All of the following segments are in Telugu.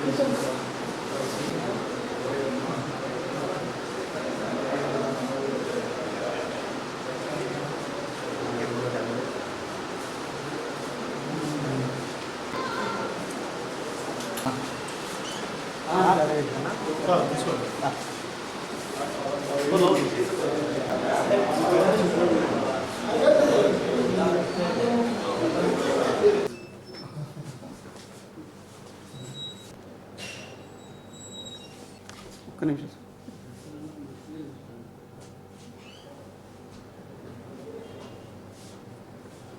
啊！啊！错。不老。ఒక్క నిమిషం సార్.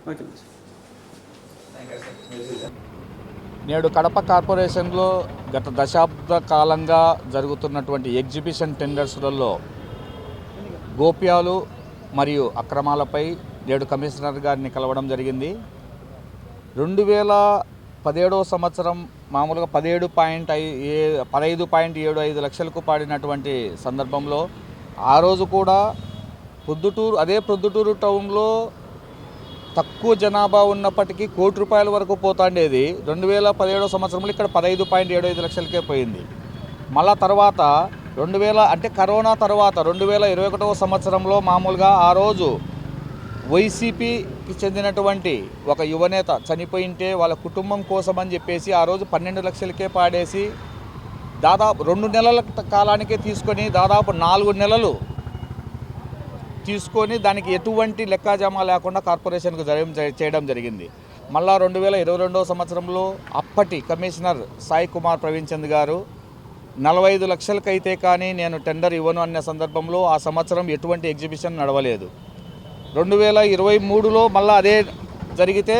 ఓకే నేడు కడప కార్పొరేషన్లో గత దశాబ్ద కాలంగా జరుగుతున్నటువంటి ఎగ్జిబిషన్ టెండర్స్లలో గోప్యాలు మరియు అక్రమాలపై నేడు కమిషనర్ గారిని కలవడం జరిగింది రెండు వేల పదిహేడవ సంవత్సరం మామూలుగా పదిహేడు పాయింట్ ఐ ఏ పదహైదు పాయింట్ ఏడు ఐదు లక్షలకు పాడినటువంటి సందర్భంలో ఆ రోజు కూడా ప్రొద్దుటూరు అదే ప్రొద్దుటూరు టౌన్లో తక్కువ జనాభా ఉన్నప్పటికీ కోటి రూపాయల వరకు పోతాండేది. రెండు వేల పదిహేడో సంవత్సరంలో ఇక్కడ పదహైదు పాయింట్ ఏడు ఐదు లక్షలకే పోయింది. మళ్ళా తర్వాత రెండు వేల అంటే కరోనా తర్వాత రెండు వేల ఇరవై ఒకటవ సంవత్సరంలో మామూలుగా ఆ రోజు వైసీపీకి చెందినటువంటి ఒక యువనేత చనిపోయింటే వాళ్ళ కుటుంబం కోసం అని చెప్పేసి ఆ రోజు పన్నెండు లక్షలకే పాడేసి దాదాపు రెండు నెలల కాలానికే తీసుకొని దాదాపు నాలుగు నెలలు తీసుకొని దానికి ఎటువంటి లెక్కాజమా లేకుండా కార్పొరేషన్కు చేయడం జరిగింది. మళ్ళా రెండు వేల ఇరవై రెండవ సంవత్సరంలో అప్పటి కమిషనర్ సాయి కుమార్ ప్రవీణ్ చంద్ గారు నలభై ఐదు లక్షలకైతే కానీ నేను టెండర్ ఇవ్వను అనే సందర్భంలో ఆ సంవత్సరం ఎటువంటి ఎగ్జిబిషన్ నడవలేదు. రెండు వేల ఇరవై మూడులో మళ్ళీ అదే జరిగితే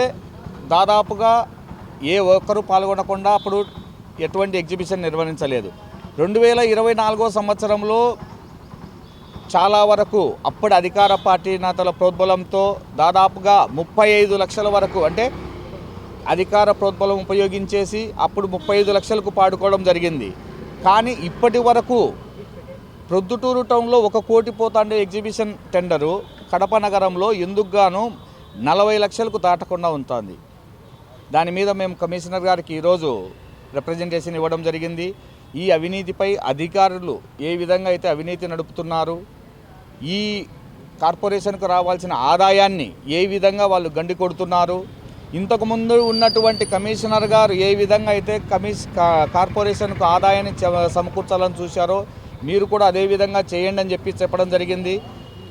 దాదాపుగా ఏ ఒక్కరు పాల్గొనకుండా అప్పుడు ఎటువంటి ఎగ్జిబిషన్ నిర్వహించలేదు. రెండు వేల ఇరవై నాలుగో సంవత్సరంలో చాలా వరకు అప్పటి అధికార పార్టీ నేతల ప్రోద్బలంతో దాదాపుగా ముప్పై ఐదు లక్షల వరకు అంటే అధికార ప్రోద్బలం ఉపయోగించేసి అప్పుడు ముప్పై ఐదు లక్షలకు పాడుకోవడం జరిగింది. కానీ ఇప్పటి వరకు ప్రొద్దుటూరు టౌన్లో ఒక కోటి పోతాండే ఎగ్జిబిషన్ టెండరు కడప నగరంలో ఎందుకు గాను నలభై లక్షలకు దాటకుండా ఉంటుంది. దాని మీద మేము కమిషనర్ గారికి ఈరోజు రిప్రజెంటేషన్ ఇవ్వడం జరిగింది. ఈ అవినీతిపై అధికారులు ఏ విధంగా అయితే అవినీతి నడుపుతున్నారు ఈ కార్పొరేషన్కు రావాల్సిన ఆదాయాన్ని ఏ విధంగా వాళ్ళు గండి కొడుతున్నారు ఇంతకుముందు ఉన్నటువంటి కమిషనర్ గారు ఏ విధంగా అయితే కమిష్ కార్పొరేషన్కు ఆదాయాన్ని చ- సమకూర్చాలని చూశారో మీరు కూడా అదే విధంగా చేయండి అని చెప్పి చెప్పడం జరిగింది.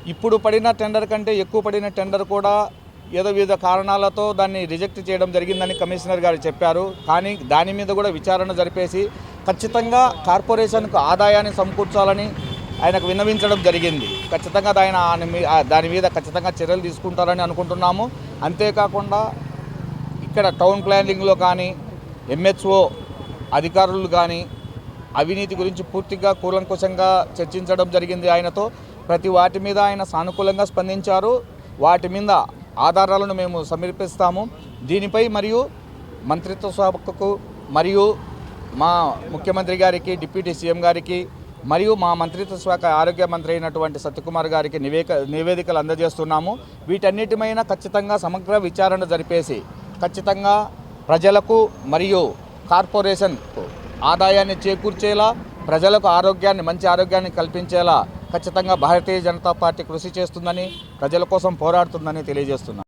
ఇప్పుడు పడిన టెండర్ కంటే ఎక్కువ పడిన టెండర్ కూడా ఏదో వివిధ కారణాలతో దాన్ని రిజెక్ట్ చేయడం జరిగిందని కమిషనర్ గారు చెప్పారు. కానీ దాని మీద కూడా విచారణ జరిపేసి ఖచ్చితంగా కార్పొరేషన్కు ఆదాయాన్ని సమకూర్చాలని ఆయనకు విన్నవించడం జరిగింది. ఖచ్చితంగా దాని ఆయన మీ- దాని మీద ఖచ్చితంగా చర్యలు తీసుకుంటారని అనుకుంటున్నాము. అంతేకాకుండా ఇక్కడ టౌన్ ప్లానింగ్లో కానీ ఎంహెచ్ఓ అధికారులు కానీ అవినీతి గురించి పూర్తిగా కూలంకుశంగా చర్చించడం జరిగింది ఆయనతో. ప్రతి వాటి మీద ఆయన సానుకూలంగా స్పందించారు. వాటి మీద ఆధారాలను మేము సమర్పిస్తాము దీనిపై మరియు మంత్రిత్వ శాఖకు మరియు మా ముఖ్యమంత్రి గారికి డిప్యూటీ సీఎం గారికి మరియు మా మంత్రిత్వ శాఖ ఆరోగ్య మంత్రి అయినటువంటి సత్యకుమార్ గారికి నివేక నివేదికలు అందజేస్తున్నాము. వీటన్నిటిమైన ఖచ్చితంగా సమగ్ర విచారణ జరిపేసి ఖచ్చితంగా ప్రజలకు మరియు కార్పొరేషన్కు ఆదాయాన్ని చేకూర్చేలా ప్రజలకు ఆరోగ్యాన్ని మంచి ఆరోగ్యాన్ని కల్పించేలా ఖచ్చితంగా భారతీయ జనతా పార్టీ కృషి చేస్తుందని ప్రజల కోసం పోరాడుతుందని తెలియజేస్తున్నాను.